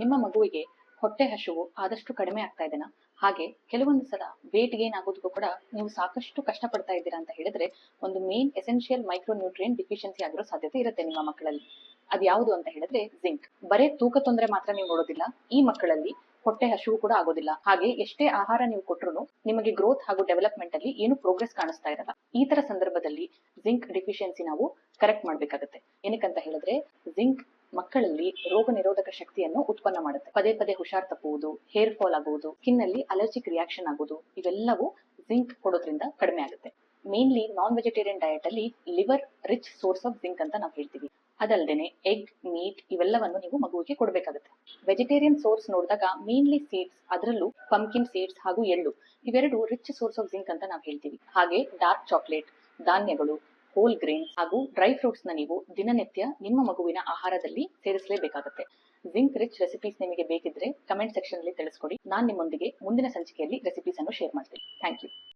ನಿಮ್ಮ ಮಗುವಿಗೆ ಹೊಟ್ಟೆ ಹಸಿವು ಆದಷ್ಟು ಕಡಿಮೆ ಆಗ್ತಾ ಇದೆನಾ ಹಾಗೆ ಕೆಲವೊಂದು ಸಲ ವೇಟ್ ಗೇನ್ ಆಗೋದಕ್ಕೂ ಕೂಡ ನೀವು ಸಾಕಷ್ಟು ಕಷ್ಟಪಡ್ತಾ ಇದ್ದೀರಾ ಅಂತ ಹೇಳಿದ್ರೆ ಒಂದು main essential micro nutrient deficiency ಆಗಿರೋ ಸಾಧ್ಯತೆ ಇರುತ್ತೆ ನಿಮ್ಮ ಮಕ್ಕಳಲ್ಲಿ. ಅದು ಯಾವುದು ಅಂತ ಹೇಳಿದ್ರೆ ಜಿಂಕ್ ಬರೇ ತೂಕ ತೊಂದರೆ ಮಾತ್ರ ನೀವು ನೋಡೋದಿಲ್ಲ. ಈ ಮಕ್ಕಳಲ್ಲಿ ಹೊಟ್ಟೆ ಹಸಿವು ಕೂಡ ಆಗೋದಿಲ್ಲ. ಹಾಗೆ ಎಷ್ಟೇ ಆಹಾರ ನೀವು ಕೊಟ್ಟರು ನಿಮಗೆ ಗ್ರೋತ್ ಹಾಗೂ ಡೆವಲಪ್ಮೆಂಟ್ ಅಲ್ಲಿ ಏನು ಪ್ರೋಗ್ರೆಸ್ ಕಾಣಿಸ್ತಾ ಇರಲ್ಲ. ಈ ತರ ಸಂದರ್ಭದಲ್ಲಿ ಜಿಂಕ್ ಡಿಫಿಷಿಯನ್ಸಿ ನಾವು ಕರೆಕ್ಟ್ ಮಾಡ್ಬೇಕಾಗುತ್ತೆ. ಏನಕ್ಕಂತ ಹೇಳಿದ್ರೆ ಜಿಂಕ್ ಮಕ್ಕಳಲ್ಲಿ ರೋಗ ನಿರೋಧಕ ಶಕ್ತಿಯನ್ನು ಉತ್ಪನ್ನ ಮಾಡುತ್ತೆ. ಪದೇ ಪದೇ ಹುಷಾರ್ ತಪ್ಪುವುದು ಹೇರ್ ಫಾಲ್ ಆಗುವುದು ಸ್ಕಿನ್ನಲ್ಲಿ ಅಲರ್ಜಿಕ್ ರಿಯಾಕ್ಷನ್ ಆಗುವುದು, ಇವೆಲ್ಲವೂ ಜಿಂಕ್ ಕೊಡೋದ್ರಿಂದ ಕಡಿಮೆ ಆಗುತ್ತೆ. ಮೇನ್ಲಿ ನಾನ್ ವೆಜಿಟೇರಿಯನ್ ಡಯಟ್ ಅಲ್ಲಿ liver rich source of zinc ಅಂತ ನಾವು ಹೇಳ್ತೀವಿ. ಅದಲ್ಲದೆ ಎಗ್ ಮೀಟ್ ಇವೆಲ್ಲವನ್ನು ನೀವು ಮಗುವಿಗೆ ಕೊಡಬೇಕಾಗುತ್ತೆ. ವೆಜಿಟೇರಿಯನ್ ಸೋರ್ಸ್ ನೋಡಿದಾಗ ಮೇನ್ಲಿ ಸೀಡ್ಸ್ ಅದರಲ್ಲೂ ಪಂಕಿನ್ ಸೀಡ್ಸ್ ಹಾಗೂ ಎಳ್ಳು, ಇವೆರಡು ರಿಚ್ ಸೋರ್ಸ್ ಆಫ್ ಜಿಂಕ್ ಅಂತ ನಾವು ಹೇಳ್ತೀವಿ. ಹಾಗೆ ಡಾರ್ಕ್ ಚಾಕ್ಲೇಟ್ ಧಾನ್ಯಗಳು ಹೋಲ್ ಗ್ರೇನ್ ಹಾಗೂ ಡ್ರೈ ಫ್ರೂಟ್ಸ್ನ ನೀವು ದಿನನಿತ್ಯ ನಿಮ್ಮ ಮಗುವಿನ ಆಹಾರದಲ್ಲಿ ಸೇರಿಸಲೇಬೇಕಾಗುತ್ತೆ. ಜಿಂಕ್ ರಿಚ್ ರೆಸಿಪೀಸ್ ನಿಮಗೆ ಬೇಕಿದ್ರೆ ಕಮೆಂಟ್ ಸೆಕ್ಷನ್ ಅಲ್ಲಿ ತಿಳಿಸ್ಕೊಡಿ. ನಾನು ನಿಮ್ಮೊಂದಿಗೆ ಮುಂದಿನ ಸಂಚಿಕೆಯಲ್ಲಿ ರೆಸಿಪೀಸ್ ಅನ್ನು ಶೇರ್ ಮಾಡ್ತೀನಿ. Thank you